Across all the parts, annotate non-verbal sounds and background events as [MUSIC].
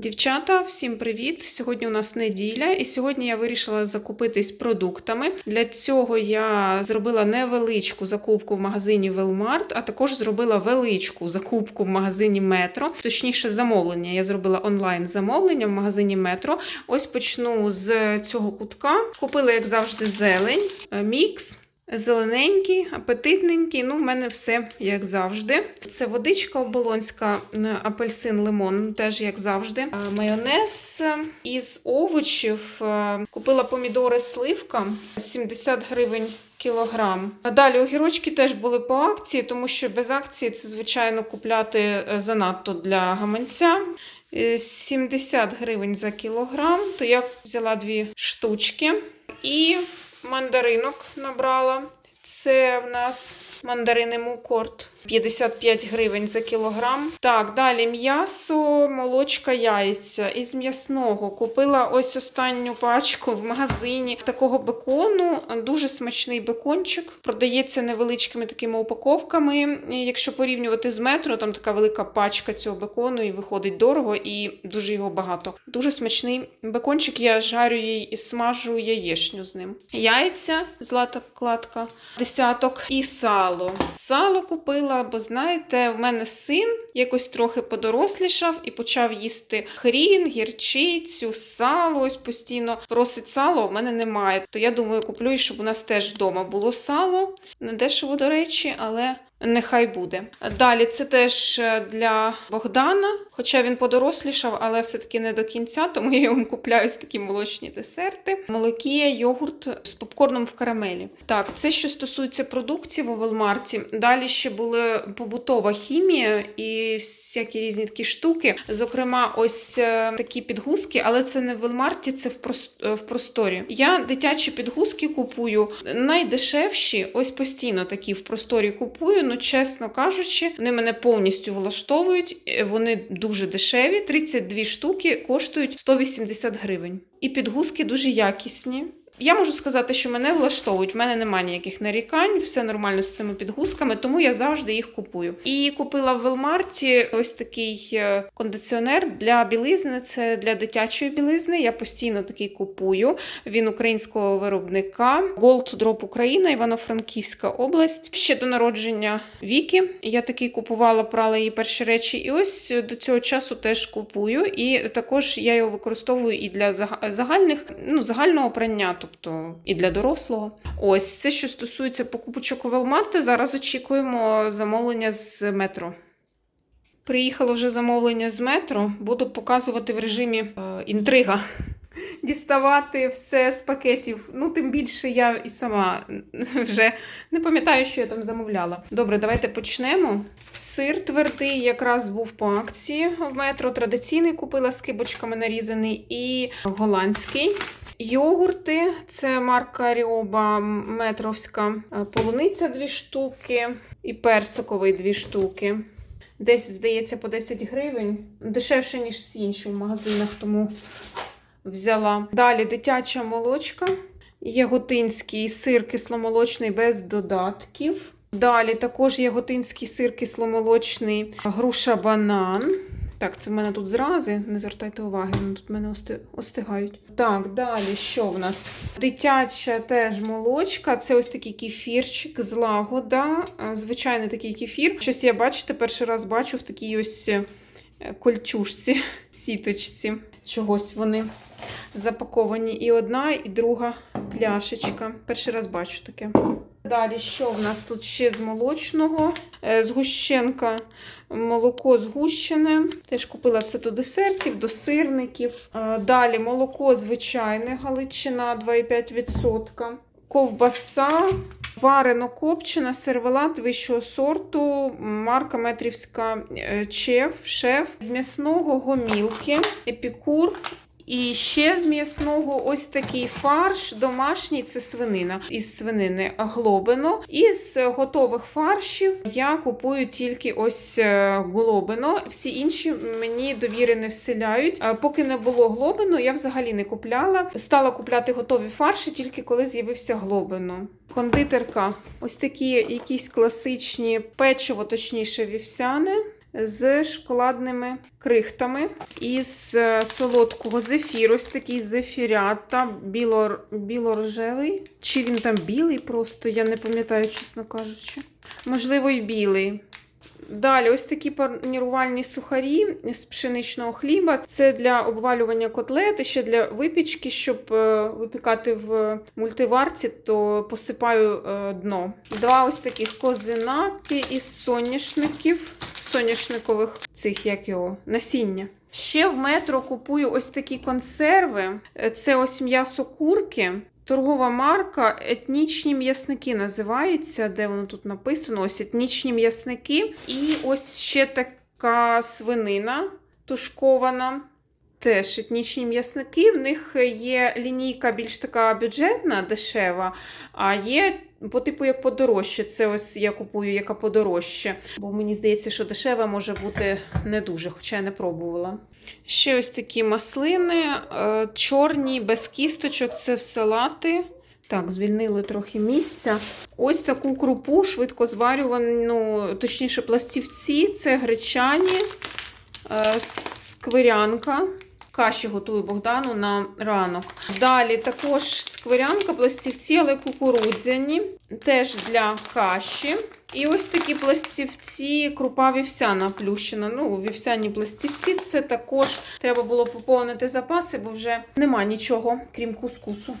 Дівчата, всім привіт! Сьогодні у нас неділя, і сьогодні я вирішила закупитись продуктами. Для цього я зробила невеличку закупку в магазині Велмарт, а також зробила величку закупку в магазині Метро. Точніше, замовлення. Я зробила онлайн замовлення в магазині Метро. Ось почну з цього кутка. Купила, як завжди, зелень, е, мікс. Зелененький, апетитненький. Ну, в мене все як завжди. Це водичка оболонська, апельсин, лимон, теж як завжди. Майонез е, із овочів. е, Купила помідори сливка 70 гривень. Кілограм. Далі огірочки теж були по акції, тому що без акції це, звичайно, купляти е, занадто для гаманця. Е, 70 гривень за кілограм, то я взяла дві штучки. І мандаринок набрала. Це в нас мандарини мукорт. 55 гривень за кілограм. Так, далі м'ясо, молочка, яйця. Із м'ясного купила ось останню пачку в магазині такого бекону. Дуже смачний бекончик. Продається невеличкими такими упаковками. Якщо порівнювати з метро, там така велика пачка цього бекону і виходить дорого і дуже його багато. Дуже смачний бекончик. Я жарю її і смажу яєшню з ним. Яйця, злата кладка, десяток і сало. Сало купила, бо знаєте, в мене син якось трохи подорослішав і почав їсти хрін, гірчицю, сало. Ось постійно просить сало, в мене немає. То я думаю, куплю, щоб у нас теж вдома було сало. Не дешево, до речі, але. Нехай буде. Далі це теж е, для Богдана, хоча він подорослішав, але все-таки не до кінця, тому я йому купляю такі молочні десерти. Молокія, йогурт з попкорном в карамелі. Так, це що стосується продуктів у Велмарті. Далі ще була побутова хімія і всякі різні такі штуки. Зокрема, ось е, такі підгузки, але це не в Велмарті, це в, е, в просторі. Я дитячі підгузки купую найдешевші, ось постійно такі в просторі купую. Ну, чесно кажучи, вони мене повністю влаштовують. Е, Вони дуже дешеві. 32 штуки коштують 180 гривень. І підгузки дуже якісні. Я можу сказати, що мене влаштовують. В мене немає ніяких нарікань, все нормально з цими підгузками, тому я завжди їх купую. І купила в Велмарті ось такий е, кондиціонер для білизни. Це для дитячої білизни. Я постійно такий купую. Він українського виробника. Gold Drop Україна, Івано-Франківська область. Ще до народження Віки. Я такий купувала, прала її перші речі. І ось до цього часу теж купую. І також я його використовую і для загальних, ну, загального прання, тобто і для дорослого. Ось це, що стосується покупочок у Велмарти. Зараз очікуємо замовлення з метро. Приїхало вже замовлення з метро. Буду показувати в режимі е, інтрига. Діставати все з пакетів. Ну, тим більше я і сама вже не пам'ятаю, що я там замовляла. Добре, давайте почнемо. Сир твердий якраз був по акції в метро. Традиційний купила з кибочками нарізаний і голландський. Йогурти це марка Ріоба метровська. Е, Полуниця дві штуки і персиковий дві штуки. Десь, здається, по 10 гривень. Дешевше, ніж всі інші в магазинах, тому взяла. Далі дитяча молочка. Яготинський сир кисломолочний без додатків. Далі також яготинський сир кисломолочний, груша банан. Так, це в мене тут зрази, не звертайте уваги, вони тут мене остигають. Так, далі що в нас? Дитяча теж молочка. Це ось такий кефірчик з лагода. Звичайний такий кефір. Щось я бачите, перший раз бачу в такій ось е, кольчужці, сіточці. Чогось вони запаковані. І одна, і друга пляшечка. Перший раз бачу таке. Далі, що в нас тут ще з молочного? Е, Згущенка, молоко згущене. Теж купила це до десертів, до сирників. Е, Далі молоко звичайне, галичина 2,5%. Ковбаса, варено копчена, сервелат вищого сорту, марка Метрівська е, Чеф, шеф. З м'ясного гомілки, епікур. І ще з м'ясного ось такий фарш домашній це свинина із свинини глобино. Із готових фаршів я купую тільки ось е, глобино. Всі інші мені довіри не вселяють. Поки не було глобино, я взагалі не купляла. Стала купляти готові фарші тільки коли з'явився глобино. Кондитерка, ось такі якісь класичні печиво, точніше, вівсяне. З шоколадними крихтами із е, солодкого зефіру. Ось такий зефірята, біло, біло-рожевий. Чи він там білий просто, я не пам'ятаю, чесно кажучи. Можливо, і білий. Далі, ось такі панірувальні сухарі з пшеничного хліба. Це для обвалювання котлет і ще для випічки, щоб е, випікати в мультиварці, то посипаю е, дно. Два ось таких козинаки із соняшників, соняшникових цих, як його, насіння. Ще в метро купую ось такі консерви. Е, Це ось м'ясо курки. Торгова марка етнічні м'ясники називається, де воно тут написано? Ось етнічні м'ясники. І ось ще така свинина тушкована. Теж етнічні м'ясники. В них є лінійка більш така бюджетна, дешева, а є по типу як подорожче. Це ось я купую, яка подорожче. Бо мені здається, що дешева може бути не дуже, хоча я не пробувала. Ще ось такі маслини, е, чорні, без кісточок, це салати. Так, звільнили трохи місця. Ось таку крупу швидко зварювану, точніше, пластівці, це гречані, е, сквирянка. Каші готую Богдану на ранок. Далі також сквирянка, пластівці, але кукурудзяні, теж для каші. І ось такі пластівці, крупа вівсяна плющена. Ну, вівсяні пластівці це також треба було поповнити запаси, бо вже нема нічого, крім кускусу.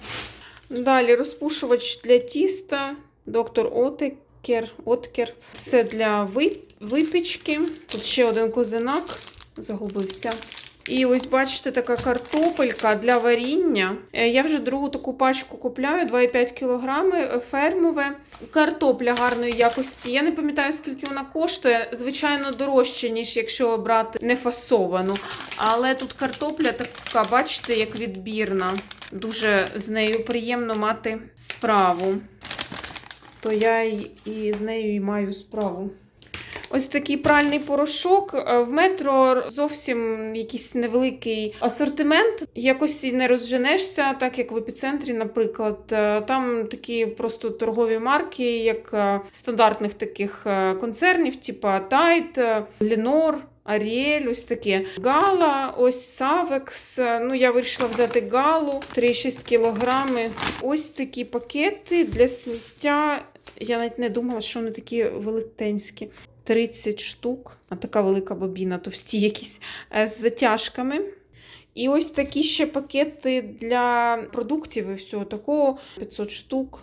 Далі розпушувач для тіста, доктор Отекер. Откер. Це для вип- випічки. Тут ще один козинак загубився. І ось бачите, така картопелька для варіння. Е, Я вже другу таку пачку купляю 2,5 кг е, фермове. Картопля гарної якості. Я не пам'ятаю, скільки вона коштує. Звичайно, дорожче, ніж якщо брати не фасовану. Але тут картопля така, бачите, як відбірна. Дуже з нею приємно мати справу. То я і з нею і маю справу. Ось такий пральний порошок. Е, В метро зовсім якийсь невеликий асортимент. Якось і не розженешся, так як в епіцентрі, наприклад. Е, Там такі просто торгові марки, як е, стандартних таких концернів, типа Тайт, Ленор. Аріель, ось таке. Гала, ось Савекс. Ну, я вирішила взяти галу 3,6 кілограми. Ось такі пакети для сміття. Я навіть не думала, що вони такі велетенські. 30 штук, а така велика бобіна, товсті якісь е, з затяжками. І ось такі ще пакети для продуктів і всього такого 500 штук.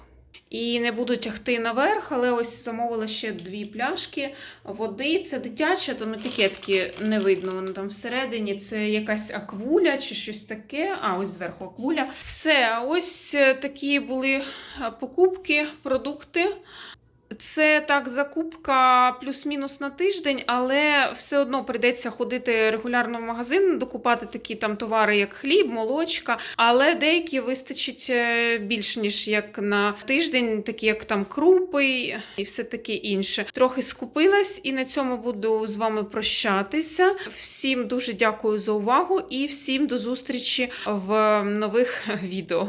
І не буду тягти наверх, але ось замовила ще дві пляшки води. Це дитяча, там етикетки не видно. Воно там всередині це якась аквуля чи щось таке. А, ось зверху аквуля. Все, ось е, такі були е, покупки, продукти. Це так закупка плюс-мінус на тиждень, але все одно прийдеться ходити регулярно в магазин, докупати такі там товари, як хліб, молочка. Але деякі вистачить е, більш ніж як на тиждень, такі як там крупи і все таке інше. Трохи скупилась і на цьому буду з вами прощатися. Всім дуже дякую за увагу і всім до зустрічі в нових [LAUGHS] відео.